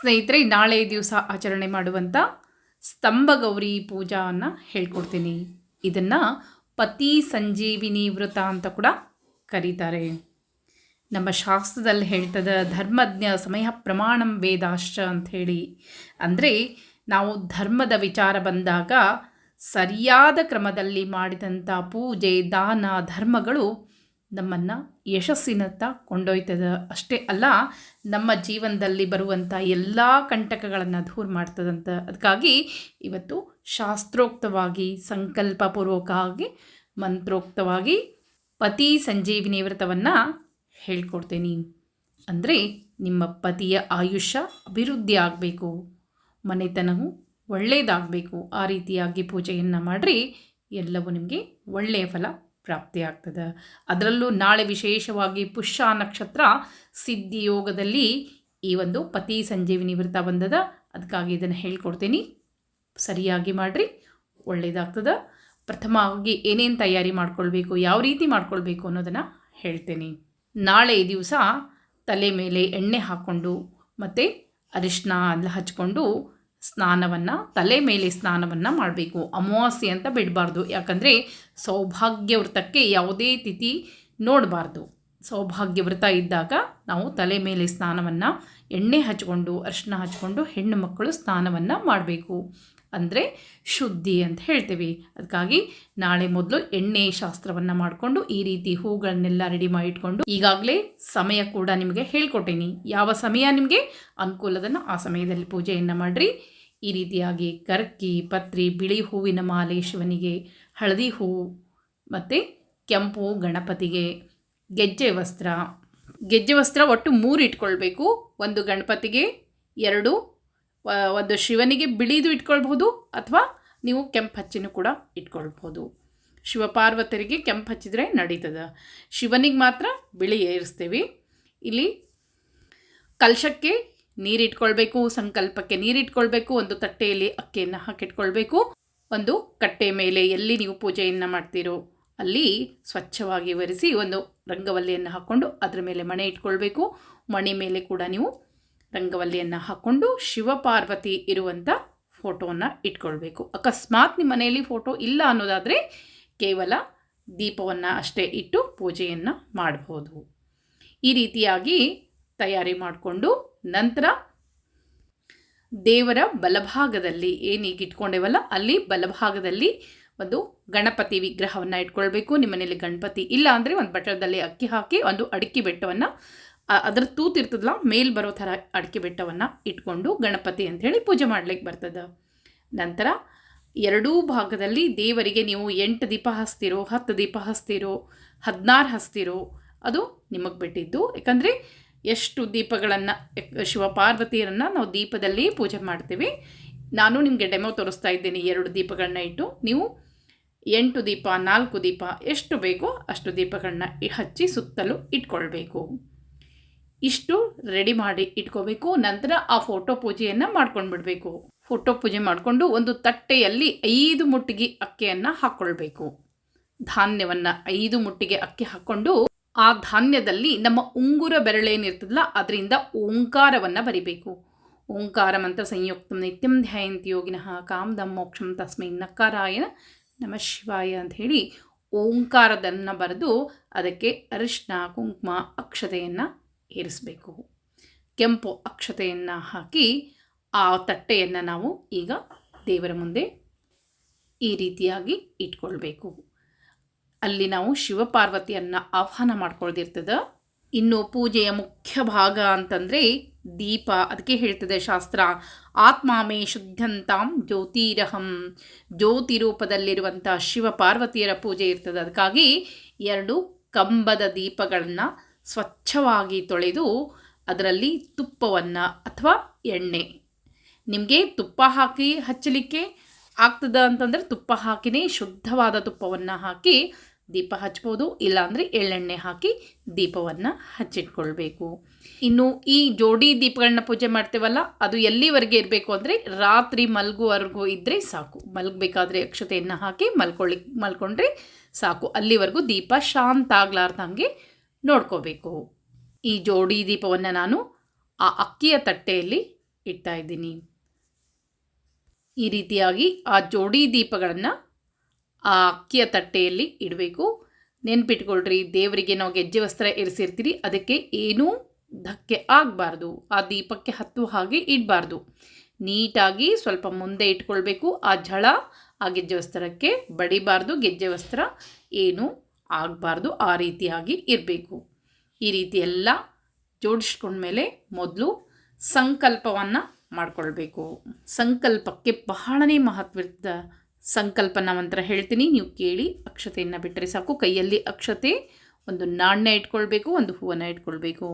ಸ್ನೇಹಿತರೆ, ನಾಳೆ ದಿವಸ ಆಚರಣೆ ಮಾಡುವಂಥ ಸ್ತಂಭ ಗೌರಿ ಪೂಜಾವನ್ನು ಹೇಳ್ಕೊಡ್ತೀನಿ. ಇದನ್ನು ಪತಿ ಸಂಜೀವಿನಿ ವ್ರತ ಅಂತ ಕೂಡ ಕರೀತಾರೆ. ನಮ್ಮ ಶಾಸ್ತ್ರದಲ್ಲಿ ಹೇಳ್ತದ, ಧರ್ಮಜ್ಞ ಸಮಯ ಪ್ರಮಾಣಂ ವೇದಾಶ್ಚ ಅಂಥೇಳಿ ಅಂದರೆ, ನಾವು ಧರ್ಮದ ವಿಚಾರ ಬಂದಾಗ ಸರಿಯಾದ ಕ್ರಮದಲ್ಲಿ ಮಾಡಿದಂಥ ಪೂಜೆ, ದಾನ, ಧರ್ಮಗಳು ನಮ್ಮನ್ನು ಯಶಸ್ಸಿನತ್ತ ಕೊಂಡೊಯ್ತದ. ಅಷ್ಟೇ ಅಲ್ಲ, ನಮ್ಮ ಜೀವನದಲ್ಲಿ ಬರುವಂಥ ಎಲ್ಲ ಕಂಟಕಗಳನ್ನು ದೂರ ಮಾಡ್ತದಂತ. ಅದಕ್ಕಾಗಿ ಇವತ್ತು ಶಾಸ್ತ್ರೋಕ್ತವಾಗಿ ಸಂಕಲ್ಪಪೂರ್ವಕವಾಗಿ ಮಂತ್ರೋಕ್ತವಾಗಿ ಪತಿ ಸಂಜೀವಿನಿ ವ್ರತವನ್ನು ಹೇಳ್ಕೊಡ್ತೀನಿ. ಅಂದರೆ ನಿಮ್ಮ ಪತಿಯ ಆಯುಷ್ಯ ಅಭಿವೃದ್ಧಿ ಆಗಬೇಕು. ಮನೆತನವು ಒಳ್ಳೆಯದಾಗಬೇಕು ಆ ರೀತಿಯಾಗಿ ಪೂಜೆಯನ್ನು ಮಾಡಿರಿ. ಎಲ್ಲವೂ ನಿಮಗೆ ಒಳ್ಳೆಯ ಫಲ ಪ್ರಾಪ್ತಿಯಾಗ್ತದೆ ಅದರಲ್ಲೂ ನಾಳೆ ವಿಶೇಷವಾಗಿ ಪುಷ್ಯ ನಕ್ಷತ್ರ ಸಿದ್ಧಿಯೋಗದಲ್ಲಿ ಈ ಒಂದು ಪತಿ ಸಂಜೀವಿನಿ ವ್ರತ ಬಂದದ. ಅದಕ್ಕಾಗಿ ಇದನ್ನು ಹೇಳ್ಕೊಡ್ತೀನಿ. ಸರಿಯಾಗಿ ಮಾಡಿರಿ ಒಳ್ಳೆಯದಾಗ್ತದೆ ಪ್ರಥಮವಾಗಿ ಏನೇನು ತಯಾರಿ ಮಾಡ್ಕೊಳ್ಬೇಕು, ಯಾವ ರೀತಿ ಮಾಡ್ಕೊಳ್ಬೇಕು ಅನ್ನೋದನ್ನು ಹೇಳ್ತೀನಿ. ನಾಳೆ ದಿವಸ ತಲೆ ಮೇಲೆ ಎಣ್ಣೆ ಹಾಕ್ಕೊಂಡು ಮತ್ತು ಅರಿಶಿನ ಹಚ್ಕೊಂಡು ಸ್ನಾನವನ್ನು, ತಲೆ ಮೇಲೆ ಸ್ನಾನವನ್ನು ಮಾಡಬೇಕು. ಅಮಾವಾಸ್ಯೆ ಅಂತ ಬಿಡಬಾರ್ದು. ಯಾಕಂದರೆ ಸೌಭಾಗ್ಯ ವ್ರತಕ್ಕೆ ಯಾವುದೇ ತಿಥಿ ನೋಡಬಾರ್ದು. ಸೌಭಾಗ್ಯ ವ್ರತ ಇದ್ದಾಗ ನಾವು ತಲೆ ಮೇಲೆ ಸ್ನಾನವನ್ನು, ಎಣ್ಣೆ ಹಚ್ಕೊಂಡು ಅರಿಶಿನ ಹಚ್ಕೊಂಡು ಹೆಣ್ಣು ಮಕ್ಕಳು ಸ್ನಾನವನ್ನು ಮಾಡಬೇಕು. ಅಂದರೆ ಶುದ್ಧಿ ಅಂತ ಹೇಳ್ತೀವಿ. ಅದಕ್ಕಾಗಿ ನಾಳೆ ಮೊದಲು ಎಣ್ಣೆ ಶಾಸ್ತ್ರವನ್ನು ಮಾಡಿಕೊಂಡು ಈ ರೀತಿ ಹೂಗಳನ್ನೆಲ್ಲ ರೆಡಿ ಮಾಡಿ ಇಟ್ಕೊಂಡು ಈಗಾಗಲೇ ಸಮಯ ಕೂಡ ನಿಮಗೆ ಹೇಳ್ಕೊಟ್ಟೀನಿ. ಯಾವ ಸಮಯ ನಿಮಗೆ? ಅನುಕೂಲದನ್ನು ಆ ಸಮಯದಲ್ಲಿ ಪೂಜೆಯನ್ನು ಮಾಡಿರಿ. ಈ ರೀತಿಯಾಗಿ ಕರ್ಕಿ ಪತ್ರಿ, ಬಿಳಿ ಹೂವಿನ ಮಾಲೆ ಶಿವನಿಗೆ, ಹಳದಿ ಹೂವು ಮತ್ತು ಕೆಂಪು ಗಣಪತಿಗೆ, ಗೆಜ್ಜೆ ವಸ್ತ್ರ. ಗೆಜ್ಜೆ ವಸ್ತ್ರ ಒಟ್ಟು ಮೂರು ಇಟ್ಕೊಳ್ಬೇಕು. ಒಂದು ಗಣಪತಿಗೆ, ಎರಡು ಒಂದು ಶಿವನಿಗೆ ಬಿಳಿದು ಇಟ್ಕೊಳ್ಬೋದು ಅಥವಾ ನೀವು ಕೆಂಪು ಹಚ್ಚಿನೂ ಕೂಡ ಇಟ್ಕೊಳ್ಬೋದು ಶಿವಪಾರ್ವತರಿಗೆ ಕೆಂಪು ಹಚ್ಚಿದ್ರೆ ನಡೀತದೆ. ಶಿವನಿಗೆ ಮಾತ್ರ ಬಿಳಿ ಏರಿಸ್ತೀವಿ. ಇಲ್ಲಿ ಕಲಶಕ್ಕೆ ನೀರಿಟ್ಕೊಳ್ಬೇಕು ಸಂಕಲ್ಪಕ್ಕೆ ನೀರಿಟ್ಕೊಳ್ಬೇಕು ಒಂದು ತಟ್ಟೆಯಲ್ಲಿ ಅಕ್ಕಿಯನ್ನು ಹಾಕಿಟ್ಕೊಳ್ಬೇಕು. ಒಂದು ಕಟ್ಟೆ ಮೇಲೆ ಎಲ್ಲಿ ನೀವು ಪೂಜೆಯನ್ನು ಮಾಡ್ತೀರೋ ಅಲ್ಲಿ ಸ್ವಚ್ಛವಾಗಿ ಒರೆಸಿ ಒಂದು ರಂಗವಲ್ಲಿಯನ್ನು ಹಾಕ್ಕೊಂಡು ಅದರ ಮೇಲೆ ಮಣೆ ಇಟ್ಕೊಳ್ಬೇಕು. ಮಣೆ ಮೇಲೆ ಕೂಡ ನೀವು ರಂಗವಲ್ಲಿಯನ್ನು ಹಾಕ್ಕೊಂಡು ಶಿವಪಾರ್ವತಿ ಇರುವಂಥ ಫೋಟೋವನ್ನು ಇಟ್ಕೊಳ್ಬೇಕು. ಅಕಸ್ಮಾತ್ ನಿಮ್ಮ ಮನೆಯಲ್ಲಿ ಫೋಟೋ ಇಲ್ಲ ಅನ್ನೋದಾದರೆ ಕೇವಲ ದೀಪವನ್ನು ಅಷ್ಟೇ ಇಟ್ಟು ಪೂಜೆಯನ್ನು ಮಾಡಬಹುದು ಈ ರೀತಿಯಾಗಿ ತಯಾರಿ ಮಾಡಿಕೊಂಡು ನಂತರ ದೇವರ ಬಲಭಾಗದಲ್ಲಿ ಏನೀಗ ಇಟ್ಕೊಂಡೇವಲ್ಲ, ಅಲ್ಲಿ ಬಲಭಾಗದಲ್ಲಿ ಒಂದು ಗಣಪತಿ ವಿಗ್ರಹವನ್ನು ಇಟ್ಕೊಳ್ಬೇಕು. ನಿಮ್ಮ ಮನೇಲಿ ಗಣಪತಿ ಇಲ್ಲ ಅಂದರೆ ಒಂದು ಬಟ್ಟಲದಲ್ಲಿ ಅಕ್ಕಿ ಹಾಕಿ ಒಂದು ಅಡಿಕೆ ಬೆಟ್ಟವನ್ನು ಅದರ ತೂತಿರ್ತದಲ್ಲ ಮೇಲ್ ಬರೋ ಥರ ಅಡಿಕೆ ಬೆಟ್ಟವನ್ನು ಇಟ್ಕೊಂಡು ಗಣಪತಿ ಅಂಥೇಳಿ ಪೂಜೆ ಮಾಡ್ಲಿಕ್ಕೆ ಬರ್ತದೆ. ನಂತರ ಎರಡೂ ಭಾಗದಲ್ಲಿ ದೇವರಿಗೆ ನೀವು ಎಂಟು ದೀಪ ಹಸ್ತಿರೋ ಹತ್ತು ದೀಪ ಹಸ್ತಿರೋ ಹದಿನಾರು ಹಸ್ತಿರೋ ಅದು ನಿಮಗೆ ಬಿಟ್ಟಿದ್ದು. ಯಾಕಂದರೆ ಎಷ್ಟು ದೀಪಗಳನ್ನು ಶಿವಪಾರ್ವತಿಯರನ್ನು ನಾವು ದೀಪದಲ್ಲಿ ಪೂಜೆ ಮಾಡ್ತೀವಿ. ನಾನು ನಿಮಗೆ ಡೆಮೋ ತೋರಿಸ್ತಾ ಇದ್ದೀನಿ, ಎರಡು ದೀಪಗಳನ್ನ ಇಟ್ಟು. ನೀವು ಎಂಟು ದೀಪ, ನಾಲ್ಕು ದೀಪ, ಎಷ್ಟು ಬೇಕೋ ಅಷ್ಟು ದೀಪಗಳನ್ನ ಹಚ್ಚಿ ಸುತ್ತಲೂ ಇಟ್ಕೊಳ್ಬೇಕು. ಇಷ್ಟು ರೆಡಿ ಮಾಡಿ ಇಟ್ಕೋಬೇಕು. ನಂತರ ಆ ಫೋಟೋ ಪೂಜೆಯನ್ನು ಮಾಡ್ಕೊಂಡು ಬಿಡಬೇಕು ಫೋಟೋ ಪೂಜೆ ಮಾಡಿಕೊಂಡು ಒಂದು ತಟ್ಟೆಯಲ್ಲಿ ಐದು ಮುಟ್ಟಿಗೆ ಅಕ್ಕಿಯನ್ನು ಹಾಕ್ಕೊಳ್ಬೇಕು ಧಾನ್ಯವನ್ನು ಐದು ಮುಟ್ಟಿಗೆ ಅಕ್ಕಿ ಹಾಕ್ಕೊಂಡು ಆ ಧಾನ್ಯದಲ್ಲಿ ನಮ್ಮ ಉಂಗುರ ಬೆರಳೇನಿರ್ತದಲ್ಲ ಅದರಿಂದ ಓಂಕಾರವನ್ನು ಬರಿಬೇಕು. ಓಂಕಾರ ಮಂತ್ರ ಸಂಯುಕ್ತ ನಿತ್ಯಂ ಧ್ಯಾಯಂತಿ ಯೋಗಿನಃ ಕಾಮದಂ ಮೋಕ್ಷಂ ತಸ್ಮೈ ನಕಾರಾಯಣ ನಮ ಶಿವಾಯ ಅಂತ ಹೇಳಿ ಓಂಕಾರದನ್ನು ಬರೆದು ಅದಕ್ಕೆ ಅರಿಶಿನ ಕುಂಕುಮ, ಅಕ್ಷತೆಯನ್ನು ಏರಿಸಬೇಕು. ಕೆಂಪು ಅಕ್ಷತೆಯನ್ನು ಹಾಕಿ ಆ ತಟ್ಟೆಯನ್ನು ನಾವು ಈಗ ದೇವರ ಮುಂದೆ ಈ ರೀತಿಯಾಗಿ ಇಟ್ಕೊಳ್ಬೇಕು. ಅಲ್ಲಿ ನಾವು ಶಿವಪಾರ್ವತಿಯನ್ನು ಆಹ್ವಾನ ಮಾಡ್ಕೊಳ್ದಿರ್ತದೆ. ಇನ್ನು ಪೂಜೆಯ ಮುಖ್ಯ ಭಾಗ ಅಂತಂದರೆ ದೀಪ ಅದಕ್ಕೆ ಹೇಳ್ತದೆ ಶಾಸ್ತ್ರ. ಆತ್ಮಾಮೇ ಶುದ್ಧಂತಾಂ ಜ್ಯೋತಿರಹಂ. ಜ್ಯೋತಿ ರೂಪದಲ್ಲಿರುವಂಥ ಶಿವಪಾರ್ವತಿಯರ ಪೂಜೆ ಇರ್ತದೆ. ಅದಕ್ಕಾಗಿ ಎರಡು ಕಂಬದ ದೀಪಗಳನ್ನು ಸ್ವಚ್ಛವಾಗಿ ತೊಳೆದು ಅದರಲ್ಲಿ ತುಪ್ಪವನ್ನು ಅಥವಾ ಎಣ್ಣೆ. ನಿಮಗೆ ತುಪ್ಪ ಹಾಕಿ ಹಚ್ಚಲಿಕ್ಕೆ ಆಗ್ತದ ಅಂತಂದರೆ ತುಪ್ಪ ಹಾಕಿನೇ ಶುದ್ಧವಾದ ತುಪ್ಪವನ್ನು ಹಾಕಿ ದೀಪ ಹಚ್ಬೋದು, ಇಲ್ಲಾಂದರೆ ಎಳ್ಳೆಣ್ಣೆ ಹಾಕಿ ದೀಪವನ್ನು ಹಚ್ಚಿಟ್ಕೊಳ್ಬೇಕು. ಇನ್ನು ಈ ಜೋಡಿ ದೀಪಗಳನ್ನ ಪೂಜೆ ಮಾಡ್ತೇವಲ್ಲ, ಅದು ಎಲ್ಲಿವರೆಗೆ ಇರಬೇಕು ಅಂದರೆ ರಾತ್ರಿ ಮಲಗುವವರೆಗೂ ಇದ್ದರೆ ಸಾಕು. ಮಲಗಬೇಕಾದ್ರೆ ಅಕ್ಷತೆಯನ್ನು ಹಾಕಿ ಮಲ್ಕೊಳ್ಳಿ ಮಲ್ಕೊಂಡ್ರೆ ಸಾಕು. ಅಲ್ಲಿವರೆಗೂ ದೀಪ ಶಾಂತ ಆಗ್ಲಾರ್ದಂಗೆ ನೋಡ್ಕೋಬೇಕು. ಈ ಜೋಡಿ ದೀಪವನ್ನು ನಾನು ಆ ಅಕ್ಕಿಯ ತಟ್ಟೆಯಲ್ಲಿ ಇಡ್ತಾ ಇದ್ದೀನಿ. ಈ ರೀತಿಯಾಗಿ ಆ ಜೋಡಿ ದೀಪಗಳನ್ನು ಆ ಅಕ್ಕಿಯ ತಟ್ಟೆಯಲ್ಲಿ ಇಡಬೇಕು. ನೆನ್ಪಿಟ್ಕೊಳ್ರಿ, ದೇವರಿಗೆ ನಾವು ಗೆಜ್ಜೆ ವಸ್ತ್ರ ಇರಿಸಿರ್ತೀರಿ, ಅದಕ್ಕೆ ಏನೂ ಧಕ್ಕೆ ಆಗಬಾರ್ದು. ಆ ದೀಪಕ್ಕೆ ಹತ್ತು ಹಾಗೆ ಇಡಬಾರ್ದು. ನೀಟಾಗಿ ಸ್ವಲ್ಪ ಮುಂದೆ ಇಟ್ಕೊಳ್ಬೇಕು. ಆ ಝಳ ಆ ಗೆಜ್ಜೆ ವಸ್ತ್ರಕ್ಕೆ ಬಡಿಬಾರ್ದು. ಗೆಜ್ಜೆ ವಸ್ತ್ರ ಏನೂ ಆಗಬಾರ್ದು, ಆ ರೀತಿಯಾಗಿ ಇರಬೇಕು. ಈ ರೀತಿ ಎಲ್ಲ ಜೋಡಿಸ್ಕೊಂಡ್ಮೇಲೆ ಮೊದಲು ಸಂಕಲ್ಪವನ್ನು ಮಾಡಿಕೊಳ್ಬೇಕು. ಸಂಕಲ್ಪಕ್ಕೆ ಬಹಳನೇ ಮಹತ್ವದ ಸಂಕಲ್ಪನ ಮಂತ್ರ ಹೇಳ್ತೀನಿ. ನೀವು ಕೇಳಿ, ಅಕ್ಷತೆಯನ್ನು ಬಿಟ್ಟರೆ ಸಾಕು. ಕೈಯಲ್ಲಿ ಅಕ್ಷತೆ, ಒಂದು ನಾಣ್ಯ ಇಟ್ಕೊಳ್ಬೇಕು, ಒಂದು ಹೂವನ್ನು ಇಟ್ಕೊಳ್ಬೇಕು.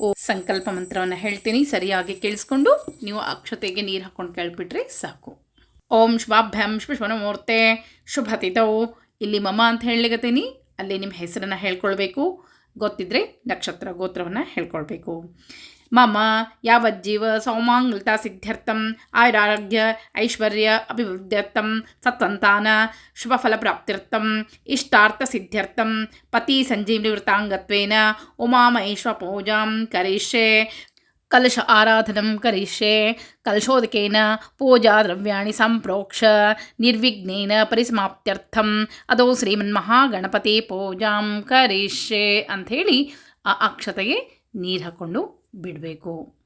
ಓ, ಸಂಕಲ್ಪ ಮಂತ್ರವನ್ನು ಹೇಳ್ತೀನಿ. ಸರಿಯಾಗಿ ಕೇಳಿಸ್ಕೊಂಡು ನೀವು ಅಕ್ಷತೆಗೆ ನೀರು ಹಾಕ್ಕೊಂಡು ಕೇಳ್ಬಿಟ್ರೆ ಸಾಕು. ಓಂ ಶುಭಾಭ್ಯಾಂ ಶುಭಮೂರ್ತೆ ಶುಭತಿತವು ಇಲ್ಲಿ ಮಮ ಅಂತ ಹೇಳಲಿಗತ್ತೀನಿ ಅಲ್ಲಿ ನಿಮ್ಮ ಹೆಸರನ್ನು ಹೇಳ್ಕೊಳ್ಬೇಕು. ಗೊತ್ತಿದ್ರೆ ನಕ್ಷತ್ರ ಗೋತ್ರವನ್ನು ಹೇಳ್ಕೊಳ್ಬೇಕು. ಮಮ, ಯಾವಜ್ಜೀವ, ಸೌಮಾಂಗಲತಾ ಸಿದ್ಧ್ಯರ್ಥಂ ಆಯುರಾರೋಗ್ಯ ಐಶ್ವರ್ಯ ಅಭಿವೃದ್ಧ್ಯರ್ಥಂ ಸತ್ಸಂತಾನ ಶುಭಫಲಪ್ರಾಪ್ತ್ಯರ್ಥಂ ಇಷ್ಟಾರ್ಥ ಸಿದ್ಧ್ಯರ್ಥಂ ಪತಿ ಸಂಜೀವನಿ ವೃತಾಂಗತ್ವೇನ ಉಮಾಮಹೇಶ್ವ ಪೂಜಾಂ, ಕರಿಷ್ಯೆ ಕಲಶ ಆರಾಧನಂ ಕರಿಷ್ಯೆ ಕಲಶೋದಕೇನ ಪೂಜಾ ದ್ರವ್ಯಾಣಿ ಸಂಪ್ರೋಕ್ಷ ನಿರ್ವಿಘ್ನೇನ ಪರಿಸಮಾಪ್ತ್ಯರ್ಥಂ ಅದೋ ಶ್ರೀಮನ್ಮಹಾಗಣಪತಿ ಪೂಜಾಂ ಕರಿಷ್ಯೆ ಅಂಥೇಳಿ ಆ ಅಕ್ಷತೆಗೆ ನೀರು ಹಾಕ್ಕೊಂಡು ಬಿಡಬೇಕು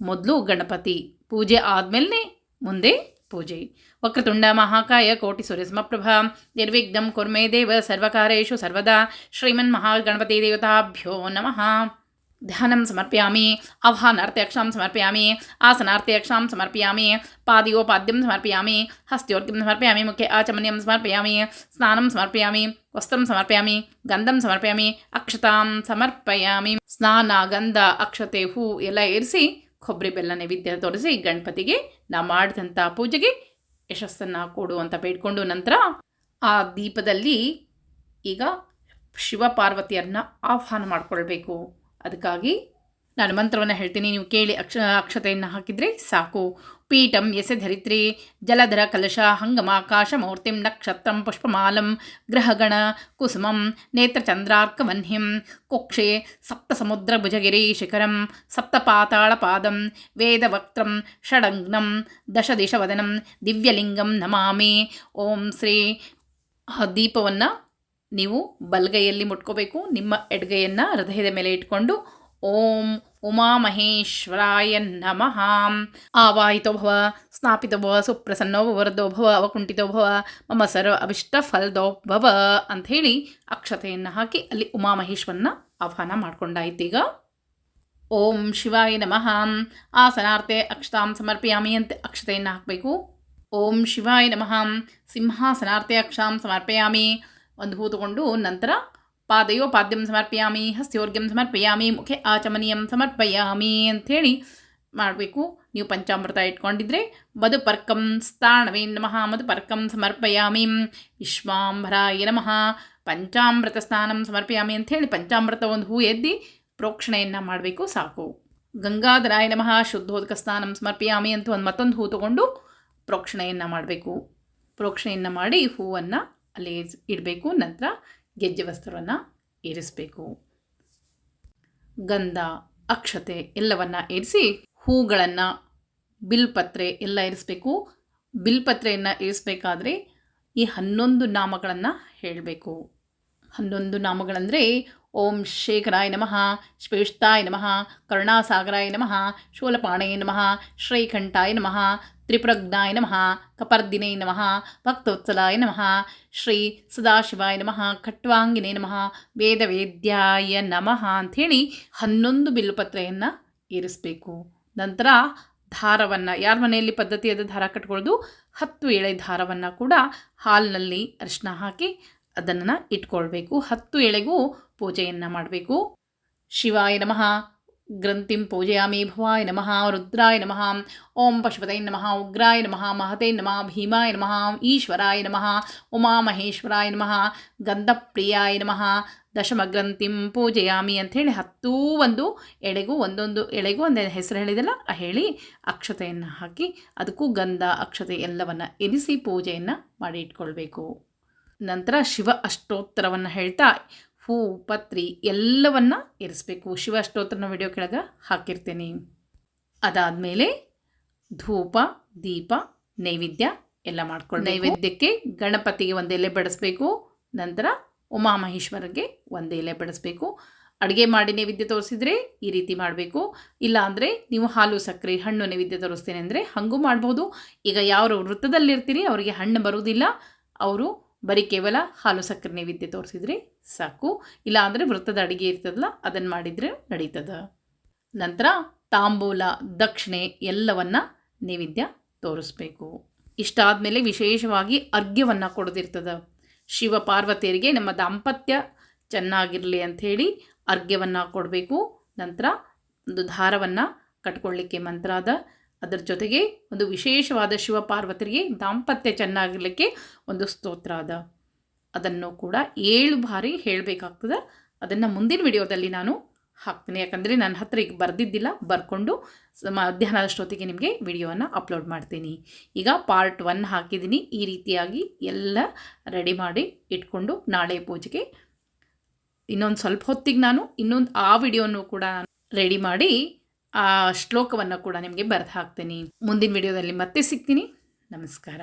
ಮೊದಲು ಗಣಪತಿ ಪೂಜೆ ಆದಮೇಲೆ ಮುಂದೆ ಪೂಜೆ। ವಕ್ರತುಂಡ ಮಹಾಕಾಯ ಕೋಟಿ ಸೂರ್ಯಸಮಪ್ರಭ ನಿರ್ವಿಘ್ನಂ ಕುರ್ಮೇ ದೇವ ಸರ್ವಕಾರೇಷು ಸರ್ವದಾ ಶ್ರೀಮನ್ ಮಹಾಗಣಪತಿ ದೇವತಾಭ್ಯೋ ನಮಃ। ಧ್ಯಾನಂ ಸಮರ್ಪಯಾಮಿ ಆಹ್ವಾನಾರ್ಥ್ಯಕ್ಷಾಂ ಸಮರ್ಪಯಾಮಿ ಆಸನಾರ್ಥ್ಯಕ್ಷಾಂ ಸಮರ್ಪಯಾಮಿ ಪಾದಯೋಪಾದ್ಯಂ ಸಮರ್ಪಯಾಮಿ ಹಸ್ತ್ಯೋರ್ಗ್ಯಂ ಸಮರ್ಪಯಾಮಿ ಮುಖ್ಯ ಆಚಮನ್ಯಂ ಸಮರ್ಪಯಾಮಿ ಸ್ನಾನಂ ಸಮರ್ಪಯಾಮಿ ವಸ್ತ್ರಂ ಸಮರ್ಪಯಾಮಿ ಗಂಧಂ ಸಮರ್ಪಯಾಮಿ ಅಕ್ಷತಾಂ ಸಮರ್ಪಯಾಮಿ ಸ್ನಾನ ಗಂಧ ಅಕ್ಷತೆ ಹೂ ಎಲ್ಲ ಇರಿಸಿ, ಕೊಬ್ಬರಿ ಬೆಲ್ಲ ನೈವೇದ್ಯ ತೋರಿಸಿ ಗಣಪತಿಗೆ ನಾ ಮಾಡಿದಂಥ ಪೂಜೆಗೆ ಯಶಸ್ಸನ್ನು ಕೊಡು ಅಂತ ಬೇಡ್ಕೊಂಡು ನಂತರ ಆ ದೀಪದಲ್ಲಿ ಈಗ ಶಿವ ಪಾರ್ವತಿಯರನ್ನ ಆಹ್ವಾನ ಮಾಡಿಕೊಳ್ಬೇಕು. ಅದಕ್ಕಾಗಿ ನಾನು ಮಂತ್ರವನ್ನು ಹೇಳ್ತೀನಿ. ನೀವು ಕೇಳಿ ಅಕ್ಷ, ಅಕ್ಷತೆಯನ್ನು ಹಾಕಿದರೆ ಸಾಕು. ಪೀಠಂ ಎಸೆ ಧರಿತ್ರಿ, ಜಲಧರ ಕಲಶ ಹಂಗಮಾಕಾಶ ಮೂರ್ತಿಂ ನಕ್ಷತ್ರಂ, ಪುಷ್ಪಮಾಲಂ, ಗ್ರಹಗಣ, ಕುಸುಮಂ, ನೇತ್ರಚಂದ್ರಾರ್ಕವನ್ಹಿಂ, ಕುಕ್ಷೆ ಸಪ್ತಸಮುದ್ರಭುಜಗಿರಿ ಶಿಖರಂ, ಸಪ್ತಪಾತಾಳಪಾದಂ, ವೇದವಕ್ತ್ರಂ, ಷಡಂಗ್ನಂ, ದಶದಿಶವದನಂ, ದಿವ್ಯಲಿಂಗಂ ನಮಾಮಿ. ಓಂ ಶ್ರೀ ದೀಪವನ್ನು ನೀವು ಬಲಗೈಯಲ್ಲಿ ಮುಟ್ಕೋಬೇಕು. ನಿಮ್ಮ ಎಡ್ಗೈಯನ್ನು ಹೃದಯದ ಮೇಲೆ ಇಟ್ಕೊಂಡು ಓಂ ಉಮಾಮಹೇಶ್ವರಾಯ ನಮಃ. ಆವಾಹಿತೋ ಭವ, ಸ್ನಾಪಿತೋ ಭವ, ಸುಪ್ರಸನ್ನೋ ವರದೋ ಭವ, ಅವಕುಂಠಿತೋ ಭವ, ಮಮ ಸರ್ವ ಅಭಿಷ್ಟ ಫಲದೋ ಭವ ಅಂಥೇಳಿ ಅಕ್ಷತೆಯನ್ನು ಹಾಕಿ ಅಲ್ಲಿ ಉಮಾಮಹೇಶ್ವರನ ಆಹ್ವಾನ ಮಾಡ್ಕೊಂಡಾಯ್ತೀಗ. ಓಂ ಶಿವಾಯ ನಮಃ. ಆಸನಾರ್ಥೆ ಅಕ್ಷತಾಂ ಸಮರ್ಪಯಾಮಿ ಅಂತ ಅಕ್ಷತೆಯನ್ನು ಹಾಕಬೇಕು. ಓಂ ಶಿವಾಯ ನಮಃ. ಸಿಂಹಾಸನಾರ್ಥೆ ಅಕ್ಷಾಂ ಸಮರ್ಪಯಾಮಿ. ಒಂದು ಹೂ ತಗೊಂಡು ನಂತರ ಪಾದಯೋ ಪಾದ್ಯಂ ಸಮರ್ಪಯಾಮಿ ಹಸ್ಯೋರ್ಗ್ಯಂ ಸಮರ್ಪಯಾಮಿ, ಮುಖೆ ಆಚಮನೀಯಂ ಸಮರ್ಪಯಾಮಿ ಅಂಥೇಳಿ ಮಾಡಬೇಕು. ನೀವು ಪಂಚಾಮೃತ ಇಟ್ಕೊಂಡಿದ್ರೆ ಮಧುಪರ್ಕಂ ಸ್ಥಾಣವೇ ನಮಃ, ಮಧುಪರ್ಕಂ ಸಮರ್ಪಯಾಮಿ. ವಿಶ್ವಾಂಬರಾಯ ನಮಃ, ಪಂಚಾಮೃತ ಸ್ನಾನಂ ಸಮರ್ಪಯಾಮಿ ಅಂಥೇಳಿ ಪಂಚಾಮೃತ ಒಂದು ಹೂ ಎದ್ದಿ ಪ್ರೋಕ್ಷಣೆಯನ್ನು ಮಾಡಬೇಕು, ಸಾಕು. ಗಂಗಾಧರಾಯ ನಮಃ, ಶುದ್ಧೋದಕ ಸ್ನಾನಂ ಸಮರ್ಪಯಾಮಿ ಅಂತ ಒಂದು ಮತ್ತೊಂದು ಹೂ ತಗೊಂಡು ಪ್ರೋಕ್ಷಣೆಯನ್ನು ಮಾಡಬೇಕು. ಪ್ರೋಕ್ಷಣೆಯನ್ನು ಮಾಡಿ ಹೂವನ್ನು ಅಲ್ಲಿ ಇಡಬೇಕು, ನಂತರ ಗೆಜ್ಜೆ ವಸ್ತ್ರವನ್ನು ಏರಿಸಬೇಕು. ಗಂಧ, ಅಕ್ಷತೆ ಎಲ್ಲವನ್ನು ಏರಿಸಿ ಹೂಗಳನ್ನು ಬಿಲ್ಪತ್ರೆ ಎಲ್ಲ ಇರಿಸಬೇಕು ಬಿಲ್ಪತ್ರೆಯನ್ನು ಇರಿಸಬೇಕಾದ್ರೆ ಈ ಹನ್ನೊಂದು ನಾಮಗಳನ್ನು ಹೇಳಬೇಕು. ಹನ್ನೊಂದು ನಾಮಗಳಂದರೆ ಓಂ ಶೇಖರಾಯ ನಮಃ ಶ್ವೇಷ್ಠಾಯ ನಮಃ, ಕರುಣಾಸಾಗರಾಯ ನಮಃ, ಶೂಲಪಾಣಯ ನಮಃ, ಶ್ರೀಕಂಠಾಯ ನಮಃ ತ್ರಿಪ್ರಜ್ಞಾಯ ನಮಃ, ಕಪರ್ದಿನೇ ನಮಃ, ಭಕ್ತೋತ್ಸಲಾಯ ನಮಃ, ಶ್ರೀ ಸದಾಶಿವಾಯ ನಮಃ, ಖಟ್ವಾಂಗಿನೇ ನಮಃ, ವೇದವೇದ್ಯಾಯ ನಮಃ ಅಂಥೇಳಿ ಹನ್ನೊಂದು ಬಿಲ್ಲುಪತ್ರೆಯನ್ನು ಏರಿಸಬೇಕು. ನಂತರ ದಾರವನ್ನು ಯಾರ ಮನೆಯಲ್ಲಿ ಪದ್ಧತಿಯಾದ ದಾರ ಕಟ್ಕೊಳ್ಳೋದು ಹತ್ತು ಎಳೆ ದಾರವನ್ನು ಕೂಡ ಹಾಲಿನಲ್ಲಿ ಅರಿಶಿನ ಹಾಕಿ ಅದನ್ನು ಇಟ್ಕೊಳ್ಬೇಕು. ಹತ್ತು ಎಳೆಗೂ ಪೂಜೆಯನ್ನು ಮಾಡಬೇಕು. ಶಿವಾಯ ನಮಃ, ಗ್ರಂಥಿಂ ಪೂಜಯಾಮಿ ಭವಾಯ ನಮಃ, ರುದ್ರಾಯ ನಮಃ, ಓಂ ಪಶುಪತೈ ನಮಃ, ಉಗ್ರಾಯ ನಮಃ ಮಹತೈ ನಮಃ, ಭೀಮಾಯ ನಮಃ, ಈಶ್ವರಾಯ ನಮಃ ಮಹೇಶ್ವರಾಯ ನಮಃ, ಗಂಧಪ್ರಿಯಾಯ ನಮಃ, ದಶಮಗ್ರಂಥಿಂ ಪೂಜೆಯಾಮಿ ಅಂಥೇಳಿ ಹತ್ತೂ ಒಂದು ಎಳೆಗೂ, ಒಂದೊಂದು ಎಳೆಗೂ ಒಂದು ಹೆಸರು ಹೇಳಿದಲ್ಲ ಹೇಳಿ ಅಕ್ಷತೆಯನ್ನು ಹಾಕಿ ಅದಕ್ಕೂ ಗಂಧ, ಅಕ್ಷತೆ ಎಲ್ಲವನ್ನು ಎನಿಸಿ ಪೂಜೆಯನ್ನು ಮಾಡಿ ಇಟ್ಕೊಳ್ಬೇಕು. ನಂತರ ಶಿವ ಅಷ್ಟೋತ್ತರವನ್ನು ಹೇಳ್ತಾ ಹೂ, ಪತ್ರಿ ಎಲ್ಲವನ್ನು ಇರಿಸ್ಬೇಕು. ಶಿವ ಅಷ್ಟೋತ್ತರನ ವಿಡಿಯೋ ಕೆಳಗೆ ಹಾಕಿರ್ತೀನಿ. ಅದಾದಮೇಲೆ ಧೂಪ, ದೀಪ, ನೈವೇದ್ಯ ಎಲ್ಲ ಮಾಡ್ಕೊಂಡು ನೈವೇದ್ಯಕ್ಕೆ ಗಣಪತಿಗೆ ಒಂದು ಎಲೆ ಬಡಿಸ್ಬೇಕು. ನಂತರ ಉಮಾಮಹೇಶ್ವರಗೆ ಒಂದು ಎಲೆ ಬಡಿಸ್ಬೇಕು. ಅಡುಗೆ ಮಾಡಿ ನೈವೇದ್ಯ ತೋರಿಸಿದರೆ ಈ ರೀತಿ ಮಾಡಬೇಕು. ಇಲ್ಲ ಅಂದರೆ ನೀವು ಹಾಲು, ಸಕ್ಕರೆ, ಹಣ್ಣು ನೈವೇದ್ಯ ತೋರಿಸ್ತೇನೆ ಅಂದರೆ ಹಾಗೂ ಮಾಡ್ಬೋದು. ಈಗ ಯಾರು ವೃತ್ತದಲ್ಲಿರ್ತೀರಿ, ಅವರಿಗೆ ಹಣ್ಣು ಬರುವುದಿಲ್ಲ. ಅವರು ಬರೀ ಕೇವಲ ಹಾಲು ಸಕ್ಕರೆ ನೈವೇದ್ಯ ತೋರಿಸಿದ್ರೆ, ಸಾಕು. ಇಲ್ಲ ಅಂದರೆ ವೃತ್ತದ ಅಡುಗೆ ಇರ್ತದಲ್ಲ ಅದನ್ನು ಮಾಡಿದರೆ ನಡೀತದೆ. ನಂತರ ತಾಂಬೂಲ, ದಕ್ಷಿಣೆ ಎಲ್ಲವನ್ನ ನೈವೇದ್ಯ ತೋರಿಸ್ಬೇಕು. ಇಷ್ಟಾದ ಮೇಲೆ ವಿಶೇಷವಾಗಿ ಅರ್ಘ್ಯವನ್ನು ಕೊಡೋದಿರ್ತದೆ. ಶಿವ ಪಾರ್ವತಿಯರಿಗೆ ನಮ್ಮ ದಾಂಪತ್ಯ ಚೆನ್ನಾಗಿರಲಿ ಅಂಥೇಳಿ ಅರ್ಘ್ಯವನ್ನು ಕೊಡಬೇಕು. ನಂತರ ಒಂದು ದಾರವನ್ನು ಕಟ್ಕೊಳ್ಳಿಕ್ಕೆ ಮಂತ್ರ ಅದ ಅದರ ಜೊತೆಗೆ ಒಂದು ವಿಶೇಷವಾದ ಶಿವ ಪಾರ್ವತಿಯರಿಗೆ ದಾಂಪತ್ಯ ಚೆನ್ನಾಗಿರಲಿಕ್ಕೆ ಒಂದು ಸ್ತೋತ್ರ ಅದ. ಅದನ್ನು ಕೂಡ ಏಳು ಬಾರಿ ಹೇಳಬೇಕಾಗ್ತದೆ. ಅದನ್ನು ಮುಂದಿನ ವಿಡಿಯೋದಲ್ಲಿ ನಾನು ಹಾಕ್ತೀನಿ. ಯಾಕಂದರೆ ನನ್ನ ಹತ್ರ ಈಗ ಬರೆದಿದ್ದಿಲ್ಲ, ಬರ್ಕೊಂಡು ಮಧ್ಯಾಹ್ನದ ಅಷ್ಟೊತ್ತಿಗೆ ನಿಮಗೆ ವಿಡಿಯೋವನ್ನು ಅಪ್ಲೋಡ್ ಮಾಡ್ತೀನಿ. ಈಗ ಪಾರ್ಟ್ ಒನ್ ಹಾಕಿದ್ದೀನಿ. ಈ ರೀತಿಯಾಗಿ ಎಲ್ಲ ರೆಡಿ ಮಾಡಿ ಇಟ್ಕೊಂಡು ನಾಳೆ ಪೂಜೆಗೆ ಇನ್ನೊಂದು ಸ್ವಲ್ಪ ಹೊತ್ತಿಗೆ ನಾನು ಇನ್ನೊಂದು ಆ ವಿಡಿಯೋನು ಕೂಡ ರೆಡಿ ಮಾಡಿ ಆ ಶ್ಲೋಕವನ್ನು ಕೂಡ ನಿಮಗೆ ಬರೆದು ಹಾಕ್ತೀನಿ. ಮುಂದಿನ ವಿಡಿಯೋದಲ್ಲಿ ಮತ್ತೆ ಸಿಗ್ತೀನಿ. ನಮಸ್ಕಾರ.